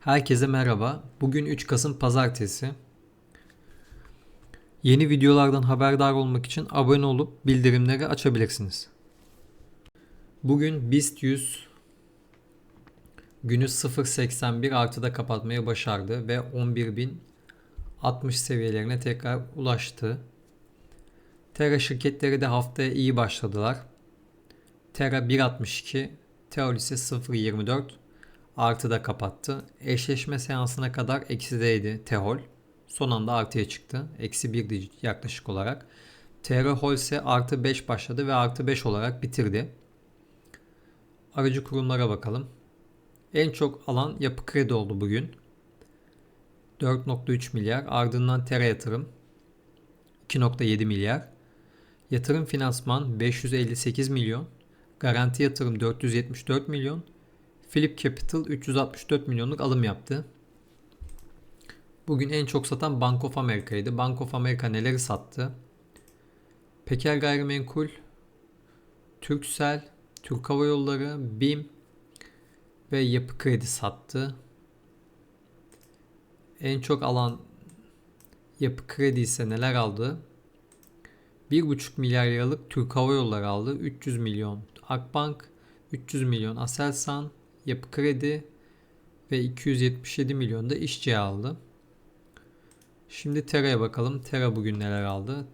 Herkese merhaba. Bugün 3 Kasım Pazartesi. Yeni videolardan haberdar olmak için abone olup bildirimleri açabilirsiniz. Bugün BIST 100 günü 0.81 artıda kapatmayı başardı ve 11.060 seviyelerine tekrar ulaştı. Terra şirketleri de haftaya iyi başladılar. Terra 1.62, Teol ise 0.24 artıda kapattı. Eşleşme seansına kadar eksideydi Tehol. Son anda artıya çıktı. Eksi 1'di yaklaşık olarak. TR ise artı 5 başladı ve artı 5 olarak bitirdi. Aracı kurumlara bakalım. En çok alan yapı kredi oldu bugün. 4.3 milyar. Ardından Tera yatırım 2.7 milyar. Yatırım finansman 558 milyon. Garanti yatırım 474 milyon. Philip Capital 364 milyonluk alım yaptı. Bugün en çok satan Bank of America'ydı. Bank of America neleri sattı? Peker Gayrimenkul, Türksel, Türk Hava Yolları, BİM ve Yapı Kredi sattı. En çok alan Yapı Kredi ise neler aldı? 1,5 milyar liralık Türk Hava Yolları aldı. 300 milyon Akbank, 300 milyon Aselsan, Yapı Kredi ve 277 milyon da işçi aldı. Şimdi Tera'ya bakalım. Tera bugün neler aldı?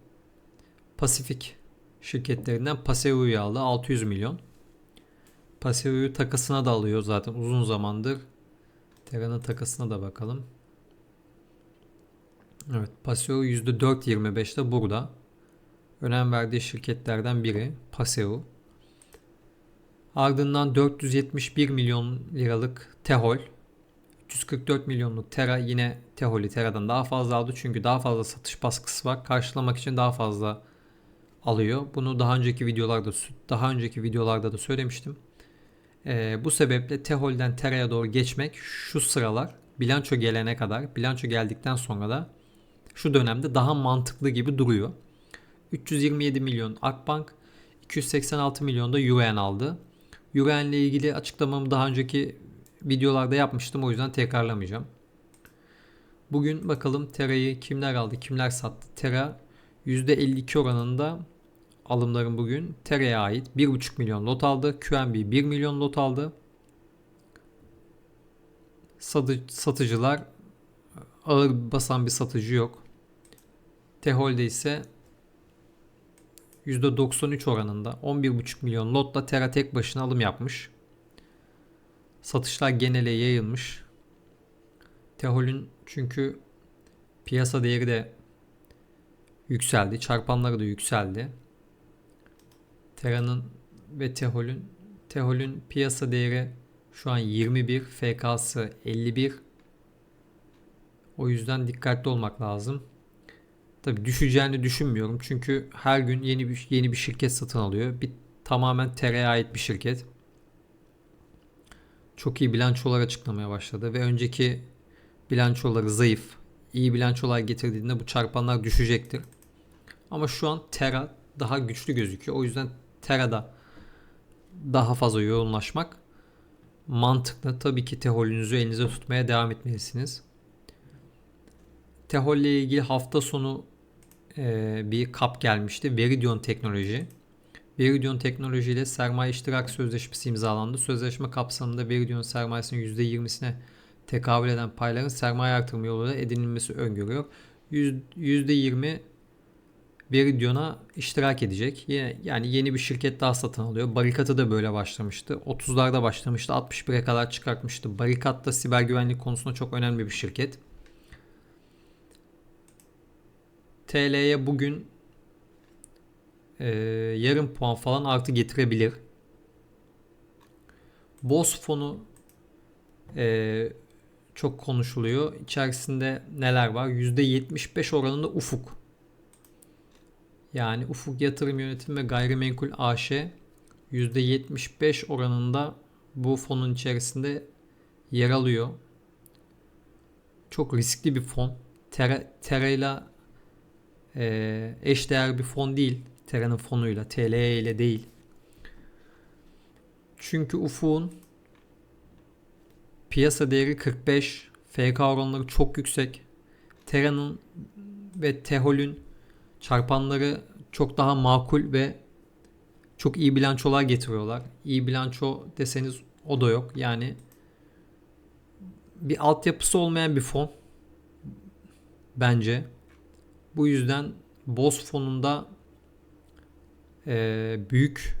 Pasifik şirketlerinden Paseu'yu aldı. 600 milyon. Paseu'yu takasına da alıyor zaten uzun zamandır. Tera'nın takasına da bakalım. Evet Paseo %4.25'te burada. Önem verdiği şirketlerden biri Paseo. Ardından 471 milyon liralık Tehol. 344 milyonluk Tera yine Tehol'i Tera'dan daha fazla aldı. Çünkü daha fazla satış baskısı var. Karşılamak için daha fazla alıyor. Bunu daha önceki videolarda daha önceki videolarda da söylemiştim. Ee, bu sebeple Tehol'den Tera'ya doğru geçmek şu sıralar bilanço gelene kadar, bilanço geldikten sonra da şu dönemde daha mantıklı gibi duruyor. 327 milyon Akbank, 286 milyon da Euroen aldı. Yuren ile ilgili açıklamamı daha önceki videolarda yapmıştım o yüzden tekrarlamayacağım. Bugün bakalım Tera'yı kimler aldı, kimler sattı. Tera %52 oranında alımların bugün Tera'ya ait 1,5 milyon lot aldı. QNB 1 milyon lot aldı. Satıcılar ağır basan bir satıcı yok. Tehol'de ise %93 oranında 11,5 milyon lotla Terra tek başına alım yapmış. Satışlar genele yayılmış. Tehol'ün çünkü piyasa değeri de yükseldi. Çarpanları da yükseldi. Terra'nın ve Tehol'ün Tehol'ün piyasa değeri şu an 21, FK'sı 51. O yüzden dikkatli olmak lazım. Tabi düşeceğini düşünmüyorum. Çünkü her gün yeni bir yeni bir şirket satın alıyor. Bir tamamen TR'ye ait bir şirket. Çok iyi bilançolar açıklamaya başladı ve önceki bilançoları zayıf. İyi bilançolar getirdiğinde bu çarpanlar düşecektir. Ama şu an Terra daha güçlü gözüküyor. O yüzden Terra'da daha fazla yoğunlaşmak mantıklı. Tabii ki teholünüzü elinize tutmaya devam etmelisiniz. Tehol ile ilgili hafta sonu e, bir kap gelmişti. Veridion Teknoloji. Veridion Teknoloji ile sermaye iştirak sözleşmesi imzalandı. Sözleşme kapsamında Veridion sermayesinin %20'sine tekabül eden payların sermaye artırımı yoluyla edinilmesi öngörüyor. %20 Veridion'a iştirak edecek. Yani yeni bir şirket daha satın alıyor. Barikat'ı da böyle başlamıştı. 30'larda başlamıştı. 61'e kadar çıkartmıştı. Barikat da siber güvenlik konusunda çok önemli bir şirket. TL'ye bugün e, yarım puan falan artı getirebilir. Boz fonu e, çok konuşuluyor. İçerisinde neler var? %75 oranında ufuk. Yani ufuk yatırım yönetimi ve gayrimenkul AŞ %75 oranında bu fonun içerisinde yer alıyor. Çok riskli bir fon. Tera, Tera ile e, eşdeğer bir fon değil. Terra'nın fonuyla, TLE ile değil. Çünkü Ufuk'un Piyasa değeri 45. FK oranları çok yüksek. Tera'nın ve Tehol'ün çarpanları çok daha makul ve çok iyi bilançolar getiriyorlar. İyi bilanço deseniz o da yok. Yani bir altyapısı olmayan bir fon bence. Bu yüzden BOS fonunda eee, büyük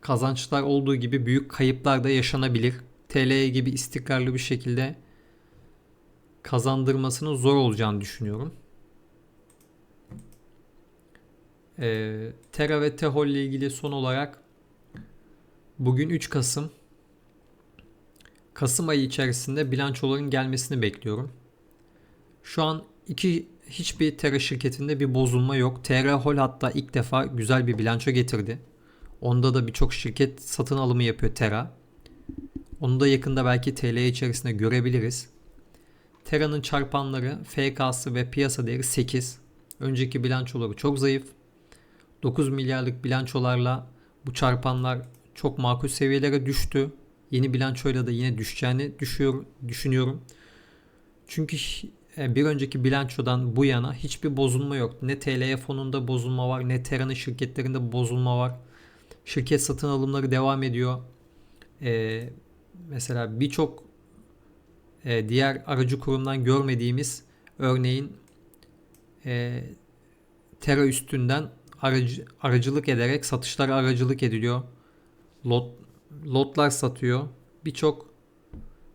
kazançlar olduğu gibi büyük kayıplar da yaşanabilir. TL gibi istikrarlı bir şekilde kazandırmasının zor olacağını düşünüyorum. Eee Terra ve Tehol ile ilgili son olarak bugün 3 Kasım Kasım ayı içerisinde bilançoların gelmesini bekliyorum. Şu an iki hiçbir Terra şirketinde bir bozulma yok. Terra Hol hatta ilk defa güzel bir bilanço getirdi. Onda da birçok şirket satın alımı yapıyor Terra. Onu da yakında belki TL içerisinde görebiliriz. Terra'nın çarpanları, FK'sı ve piyasa değeri 8. Önceki bilançoları çok zayıf. 9 milyarlık bilançolarla bu çarpanlar çok makul seviyelere düştü. Yeni bilançoyla da yine düşeceğini düşüyor, düşünüyorum. Çünkü bir önceki bilançodan bu yana hiçbir bozulma yok. Ne TL'ye fonunda bozulma var ne Terra'nın şirketlerinde bozulma var. Şirket satın alımları devam ediyor. Ee, mesela birçok e, diğer aracı kurumdan görmediğimiz örneğin e, Terra üstünden aracı, aracılık ederek satışlara aracılık ediliyor. Lot, lotlar satıyor. Birçok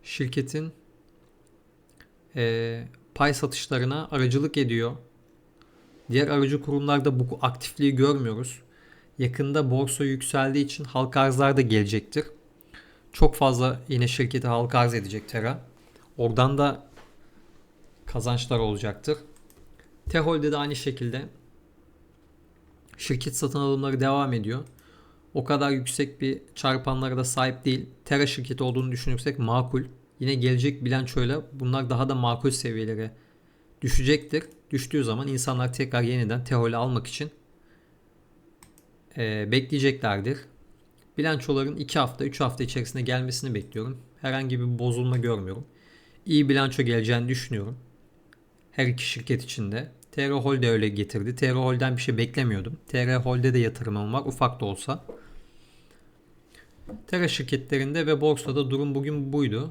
şirketin e, pay satışlarına aracılık ediyor. Diğer aracı kurumlarda bu aktifliği görmüyoruz. Yakında borsa yükseldiği için halka arzlar da gelecektir. Çok fazla yine şirketi halka arz edecek Terra. Oradan da kazançlar olacaktır. Tehol'de de aynı şekilde şirket satın alımları devam ediyor. O kadar yüksek bir çarpanlara da sahip değil. Terra şirketi olduğunu düşünürsek makul. Yine gelecek bilançoyla bunlar daha da makul seviyelere düşecektir. Düştüğü zaman insanlar tekrar yeniden Tehol'ü almak için e, bekleyeceklerdir. Bilançoların 2 hafta 3 hafta içerisinde gelmesini bekliyorum. Herhangi bir bozulma görmüyorum. İyi bilanço geleceğini düşünüyorum. Her iki şirket içinde. TR Hol de öyle getirdi. TR Hol'den bir şey beklemiyordum. TR Hol'de de yatırımım var ufak da olsa. TR şirketlerinde ve borsada durum bugün buydu.